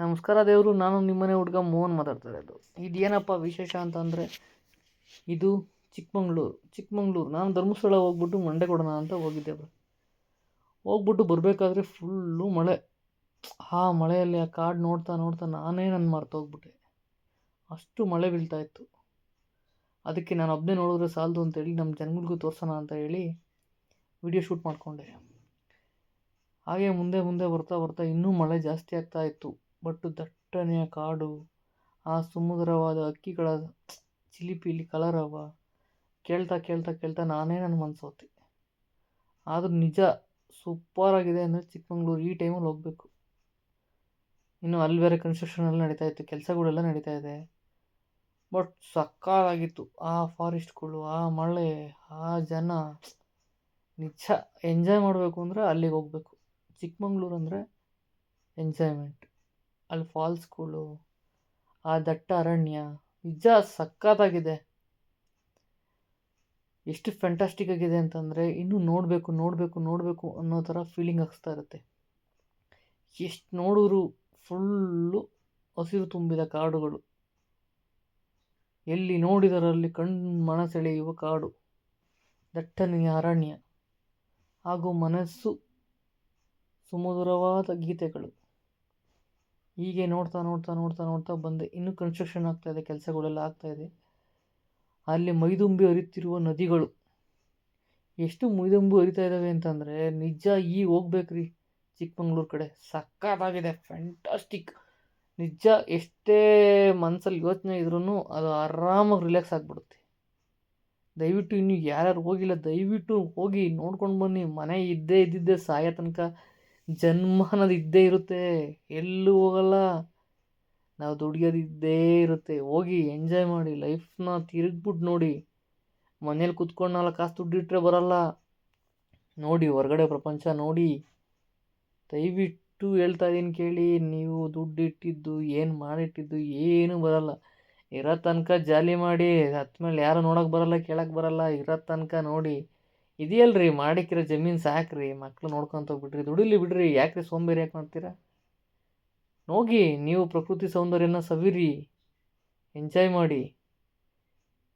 ನಮಸ್ಕಾರ ದೇವರು, ನಾನು ನಿಮ್ಮನೆ ಹುಡುಗ ಮೋಹನ್ ಮಾತಾಡ್ತಾ ಇರೋದು. ಇದೇನಪ್ಪ ವಿಶೇಷ ಅಂತಂದರೆ, ಇದು ಚಿಕ್ಕಮಂಗ್ಳೂರು ಚಿಕ್ಕಮಂಗ್ಳೂರು. ನಾನು ಧರ್ಮಸ್ಥಳ ಹೋಗ್ಬಿಟ್ಟು ಮಂಡೆ ಕೊಡೋಣ ಅಂತ ಹೋಗಿದ್ದೆ ಹೋಗ್ಬಿಟ್ಟು ಬರಬೇಕಾದ್ರೆ ಫುಲ್ಲು ಮಳೆ. ಆ ಮಳೆಯಲ್ಲಿ ಆ ಕಾಡು ನೋಡ್ತಾ ನೋಡ್ತಾ ನಾನೇ ನನ್ನ ಮರ್ತೋಗ್ಬಿಟ್ಟೆ ಅಷ್ಟು ಮಳೆ ಬೀಳ್ತಾ ಇತ್ತು. ಅದಕ್ಕೆ ನಾನು ಒಬ್ಬನೇ ನೋಡಿದ್ರೆ ಸಾಲದು ಅಂತೇಳಿ ನಮ್ಮ ಜನಗಳಿಗೂ ತೋರ್ಸೋಣ ಅಂತ ಹೇಳಿ ವಿಡಿಯೋ ಶೂಟ್ ಮಾಡಿಕೊಂಡೆ. ಹಾಗೆ ಮುಂದೆ ಮುಂದೆ ಬರ್ತಾ ಬರ್ತಾ ಇನ್ನೂ ಮಳೆ ಜಾಸ್ತಿ ಆಗ್ತಾ ಇತ್ತು. ಬಟ್ ದಟ್ಟನೆಯ ಕಾಡು, ಆ ಸುಮಧುರವಾದ ಹಕ್ಕಿಗಳ ಚಿಲಿಪಿಲಿ ಅವ. ಕೇಳ್ತಾ ಕೇಳ್ತಾ ಕೇಳ್ತಾ ನಾನೇ ನನ್ನ ಮನಸ್ಸು ಹೋತೆ. ಆದರೂ ನಿಜ ಸೂಪರಾಗಿದೆ ಅಂದರೆ ಚಿಕ್ಕಮಂಗ್ಳೂರು ಈ ಟೈಮಲ್ಲಿ ಹೋಗಬೇಕು. ಇನ್ನು ಅಲ್ಲಿ ಬೇರೆ ಕನ್ಸ್ಟ್ರಕ್ಷನ್ ಎಲ್ಲ ನಡೀತಾ ಇತ್ತು, ಕೆಲಸಗಳೆಲ್ಲ ನಡೀತಾ ಇದೆ. ಬಟ್ ಸಕ್ಕಾಲಾಗಿತ್ತು ಆ ಫಾರೆಸ್ಟ್ಗಳು ಆ ಮಳೆ, ಆ ಜನ. ನಿಜ ಎಂಜಾಯ್ ಮಾಡಬೇಕು ಅಂದರೆ ಅಲ್ಲಿಗೆ ಹೋಗಬೇಕು. ಚಿಕ್ಕಮಂಗ್ಳೂರು ಅಂದರೆ ಎಂಜಾಯ್ಮೆಂಟ್ ಅಲ್ಲಿ ಫಾಲ್ಸ್ಗಳು ಆ ದಟ್ಟ ಅರಣ್ಯ, ನಿಜ ಸಕ್ಕತ್ತಾಗಿದೆ ಎಷ್ಟು ಫ್ಯಾಂಟಾಸ್ಟಿಕ್ ಆಗಿದೆ ಅಂತಂದರೆ ಇನ್ನೂ ನೋಡಬೇಕು ನೋಡಬೇಕು ನೋಡಬೇಕು ಅನ್ನೋ ಥರ ಫೀಲಿಂಗ್ ಹಾಕ್ಸ್ತಾ ಇರುತ್ತೆ. ಎಷ್ಟು ನೋಡಿದ್ರು ಫುಲ್ಲು ಹಸಿರು ತುಂಬಿದ ಕಾಡುಗಳು. ಎಲ್ಲಿ ನೋಡಿದರಲ್ಲಿ ಕಣ್ಣು ಮನ ಸೆಳೆಯುವ ಕಾಡು. ದಟ್ಟನೆಯ ಅರಣ್ಯ. ಹಾಗೂ ಮನಸ್ಸು ಸುಮಧುರವಾದ ಗೀತೆಗಳು. ಹೀಗೆ ನೋಡ್ತಾ ನೋಡ್ತಾ ನೋಡ್ತಾ ನೋಡ್ತಾ ಬಂದೆ ಇನ್ನೂ ಕನ್ಸ್ಟ್ರಕ್ಷನ್ ಆಗ್ತಾ ಇದೆ, ಕೆಲಸಗಳೆಲ್ಲ ಆಗ್ತಾ ಇದೆ. ಅಲ್ಲಿ ಮೈದುಂಬಿ ಹರಿತಿರುವ ನದಿಗಳು. ಎಷ್ಟು ಮೈದುಂಬಿ ಹರಿತಾ ಇದ್ದಾವೆ ಅಂತಂದರೆ ನಿಜ ಈಗ ಹೋಗ್ಬೇಕ್ರಿ ಚಿಕ್ಕಮಂಗ್ಳೂರು ಕಡೆ. ಸಕ್ಕತ್ತಾಗಿದೆ ಫ್ಯಾಂಟಾಸ್ಟಿಕ್ ನಿಜ ಎಷ್ಟೇ ಮನಸ್ಸಲ್ಲಿ ಯೋಚನೆ ಇದ್ರೂ ಅದು ಆರಾಮಾಗಿ ರಿಲ್ಯಾಕ್ಸ್ ಆಗಿಬಿಡುತ್ತೆ. ದಯವಿಟ್ಟು ಇನ್ನು ಯಾರ್ಯಾರು ಹೋಗಿಲ್ಲ, ದಯವಿಟ್ಟು ಹೋಗಿ ನೋಡ್ಕೊಂಡು ಬನ್ನಿ. ಮನೆ ಇದ್ದೇ ಇದ್ದಿದ್ದೇ ಸಾಯೋ ತನಕ ಜನ್ಮ ಅನ್ನೋದು ಇದ್ದೇ ಇರುತ್ತೆ. ಎಲ್ಲೂ ಹೋಗಲ್ಲ. ನಾವು ದುಡಿಯೋದು ಇದ್ದೇ ಇರುತ್ತೆ. ಹೋಗಿ ಎಂಜಾಯ್ ಮಾಡಿ ಲೈಫ್ನ ತಿರುಗ್ಬಿಟ್ಟು ನೋಡಿ. ಮನೇಲಿ ಕುತ್ಕೊಂಡು ನಾಲ್ಕು ಕಾಸು ದುಡ್ಡಿಟ್ರೆ ಬರಲ್ಲ. ನೋಡಿ, ಹೊರಗಡೆ ಪ್ರಪಂಚ ನೋಡಿ. ದಯವಿಟ್ಟು ಹೇಳ್ತಾ ಇದ್ದೀನಿ ಕೇಳಿ, ನೀವು ದುಡ್ಡಿಟ್ಟಿದ್ದು, ಏನು ಮಾಡಿಟ್ಟಿದ್ದು ಏನೂ ಬರಲ್ಲ. ಇರೋ ತನಕ ಜಾಲಿ ಮಾಡಿ ಹತ್ಮೇಲೆ ಯಾರು ನೋಡೋಕೆ ಬರಲ್ಲ, ಕೇಳೋಕೆ ಬರಲ್ಲ. ಇರೋ ತನಕ ನೋಡಿ. ಇದೆಯಲ್ರಿ ಮಾಡಿಕ್ಕಿರೋ ಜಮೀನು ಸಾಕ್ರಿ ಮಕ್ಳು ನೋಡ್ಕೊಂತ ಹೋಗ್ಬಿಡ್ರಿ ದುಡಿಲಿ ಬಿಡ್ರಿ, ಯಾಕ್ರಿ ಸೋಂಬೇರಿ ಯಾಕೆ ಮಾಡ್ತೀರಾ? ಹೋಗಿ ನೀವು ಪ್ರಕೃತಿ ಸೌಂದರ್ಯನ ಸವಿರಿ ಎಂಜಾಯ್ ಮಾಡಿ.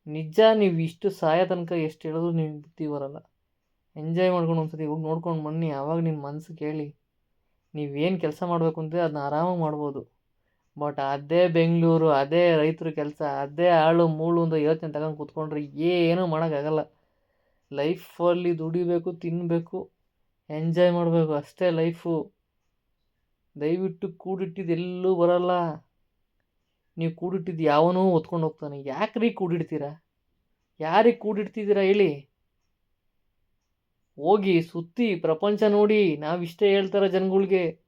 ನಿಜ ನೀವು ಇಷ್ಟು ಸಹಾಯ ತನಕ ಎಷ್ಟು ಹೇಳಿದ್ರು ನೀವು ಬುದ್ಧಿ ಬರಲ್ಲ. ಎಂಜಾಯ್ ಮಾಡ್ಕೊಂಡು ಒಂದ್ಸತಿ ಹೋಗಿ ನೋಡ್ಕೊಂಡು ಬನ್ನಿ ಆವಾಗ ನಿಮ್ಮ ಮನಸ್ಸು ಕೇಳಿ. ನೀವೇನು ಕೆಲಸ ಮಾಡಬೇಕು ಅಂತ ಅದನ್ನ ಆರಾಮಾಗಿ ಮಾಡ್ಬೋದು. ಬಟ್ ಅದೇ ಬೆಂಗಳೂರು, ಅದೇ ರೈತರ ಕೆಲಸ, ಅದೇ ಆಳು, ಮೂಳು ಅಂತ ಯೋಚನೆ ತಗೊಂಡು ಕೂತ್ಕೊಂಡ್ರೆ ಏನೂ ಮಾಡೋಕ್ಕಾಗಲ್ಲ. ಲೈಫಲ್ಲಿ ದುಡಿಬೇಕು ತಿನ್ನಬೇಕು ಎಂಜಾಯ್ ಮಾಡಬೇಕು, ಅಷ್ಟೇ ಲೈಫು. ದಯವಿಟ್ಟು ಕೂಡಿಟ್ಟಿದ್ದು ಎಲ್ಲೂ ಬರಲ್ಲ. ನೀವು ಕೂಡಿಟ್ಟಿದ್ದು ಯಾವನೂ ಹೊತ್ಕೊಂಡು ಹೋಗ್ತಾನೆ. ಯಾಕ್ರಿ ಕೂಡಿಡ್ತೀರಾ? ಯಾರಿಗೆ ಕೂಡಿಡ್ತಿದ್ದೀರಾ ಹೇಳಿ. ಹೋಗಿ ಸುತ್ತಿ ಪ್ರಪಂಚ ನೋಡಿ, ನಾವಿಷ್ಟೇ ಹೇಳ್ತಾರ ಜನಗಳಿಗೆ.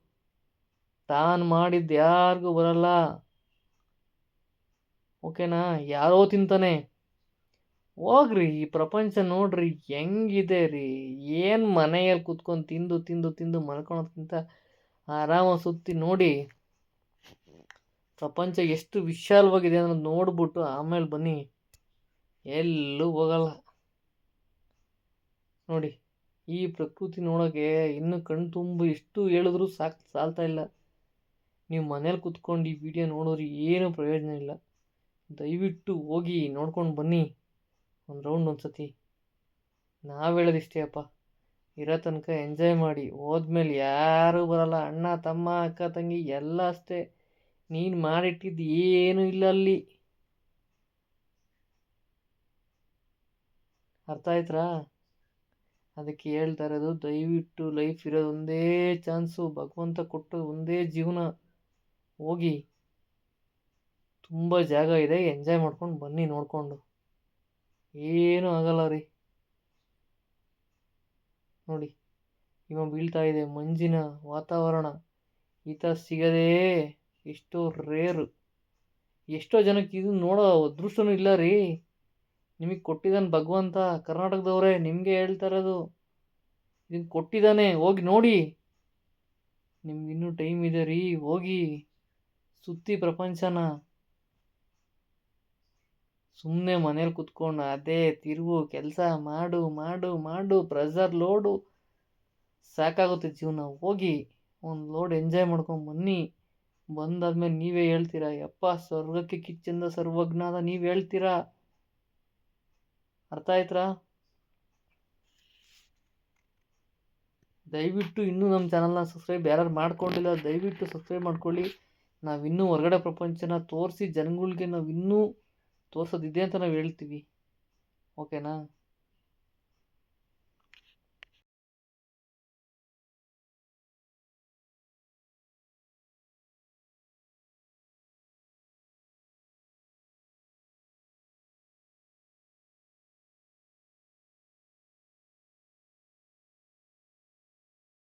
ತಾನು ಮಾಡಿದ್ದು ಯಾರಿಗೂ ಬರಲ್ಲ. ಓಕೆನಾ? ಯಾರೋ ತಿಂತಾನೆ. ಹೋಗ್ರಿ, ಈ ಪ್ರಪಂಚ ನೋಡ್ರಿ ಹೆಂಗಿದೆ ರೀ. ಏನು ಮನೆಯಲ್ಲಿ ಕುತ್ಕೊಂಡು ತಿಂದು ತಿಂದು ತಿಂದು ಮಲ್ಕೊಳೋದ್ಕಿಂತ ಆರಾಮಾಗಿ ಸುತ್ತಿ ನೋಡಿ. ಪ್ರಪಂಚ ಎಷ್ಟು ವಿಶಾಲವಾಗಿದೆ ಅನ್ನೋದು ನೋಡ್ಬಿಟ್ಟು ಆಮೇಲೆ ಬನ್ನಿ. ಎಲ್ಲೂ ಹೋಗಲ್ಲ. ನೋಡಿ, ಈ ಪ್ರಕೃತಿ ನೋಡೋಕ್ಕೆ ಇನ್ನೂ ಕಣ್ಣು ತುಂಬ ಎಷ್ಟು ಹೇಳಿದ್ರು ಸಾಕು, ಸಾಲ್ತಾ ಇಲ್ಲ. ನೀವು ಮನೇಲಿ ಕುತ್ಕೊಂಡು ಈ ವಿಡಿಯೋ ನೋಡೋರು ಏನೂ ಪ್ರಯೋಜನ ಇಲ್ಲ. ದಯವಿಟ್ಟು ಹೋಗಿ ನೋಡ್ಕೊಂಡು ಬನ್ನಿ. ಒಂದು ರೌಂಡ್ ಒಂದು ಸತಿ ನಾವು ಹೇಳೋದಿಷ್ಟೇ ಅಪ್ಪ ಇರೋ ತನಕ ಎಂಜಾಯ್ ಮಾಡಿ, ಹೋದ್ಮೇಲೆ ಯಾರೂ ಬರಲ್ಲ, ಅಣ್ಣ, ತಮ್ಮ, ಅಕ್ಕ, ತಂಗಿ ಎಲ್ಲ ಅಷ್ಟೇ. ನೀನು ಮಾಡಿಟ್ಟಿದ್ದು ಏನೂ ಇಲ್ಲ ಅಲ್ಲಿ. ಅರ್ಥ ಆಯ್ತಾ ಅದಕ್ಕೆ ಹೇಳ್ತಾ ಇರೋದು, ದಯವಿಟ್ಟು ಲೈಫ್ ಇರೋದು ಒಂದೇ ಚಾನ್ಸು ಭಗವಂತ ಕೊಟ್ಟು ಒಂದೇ ಜೀವನ. ಹೋಗಿ. ತುಂಬ ಜಾಗ ಇದೆ ಎಂಜಾಯ್ ಮಾಡ್ಕೊಂಡು ಬನ್ನಿ ನೋಡಿಕೊಂಡು. ಏನೂ ಆಗಲ್ಲ ರೀ. ನೋಡಿ ಇವಾಗ ಬೀಳ್ತಾ ಇದೆ ಮಂಜಿನ ವಾತಾವರಣ. ಈ ಥರ ಸಿಗದೇ ಎಷ್ಟೋ ರೇರು. ಎಷ್ಟೋ ಜನಕ್ಕೆ ಇದು ನೋಡೋ ಅದೃಷ್ಟನೂ ಇಲ್ಲ ರೀ. ನಿಮಗೆ ಕೊಟ್ಟಿದ್ದಾನೆ ಭಗವಂತ, ಕರ್ನಾಟಕದವರೇ, ನಿಮಗೆ ಹೇಳ್ತಾ ಇರೋದು. ಇದನ್ನು ಕೊಟ್ಟಿದ್ದಾನೆ, ಹೋಗಿ ನೋಡಿ. ನಿಮ್ಗೆ ಇನ್ನೂ ಟೈಮ್ ಇದೆ ರೀ, ಹೋಗಿ ಸುತ್ತಿ ಪ್ರಪಂಚನ. ಸುಮ್ಮನೆ ಮನೇಲಿ ಕುತ್ಕೊಂಡು ಅದೇ ತಿರುವು ಕೆಲಸ ಮಾಡು ಮಾಡು ಮಾಡು ಪ್ರೆಸರ್ ಲೋಡು ಸಾಕಾಗುತ್ತೆ ಜೀವನ. ಹೋಗಿ ಒಂದು ಲೋಡ್ ಎಂಜಾಯ್ ಮಾಡ್ಕೊಂಡು ಬನ್ನಿ. ಬಂದಾದ್ಮೇಲೆ ನೀವೇ ಹೇಳ್ತೀರಾ, ಯಪ್ಪ, ಸ್ವರ್ಗಕ್ಕೆ ಕಿಚ್ಚಂದ ಸರ್ವಜ್ಞಾದ ನೀವು ಹೇಳ್ತೀರಾ? ಅರ್ಥ ಆಯ್ತಾ ದಯವಿಟ್ಟು ಇನ್ನೂ ನಮ್ಮ ಚಾನಲ್ನ ಸಬ್ಸ್ಕ್ರೈಬ್ ಯಾರು ಮಾಡ್ಕೊಂಡಿಲ್ಲ, ದಯವಿಟ್ಟು ಸಬ್ಸ್ಕ್ರೈಬ್ ಮಾಡ್ಕೊಳ್ಳಿ. ನಾವಿನ್ನೂ ಹೊರಗಡೆ ಪ್ರಪಂಚನ ತೋರಿಸಿ, ಜನಗಳ್ಗೆ ನಾವು ಇನ್ನೂ ತೋರಿಸೋದಿದೆ ಅಂತ ನಾವು ಹೇಳ್ತೀವಿ. ಓಕೆನಾ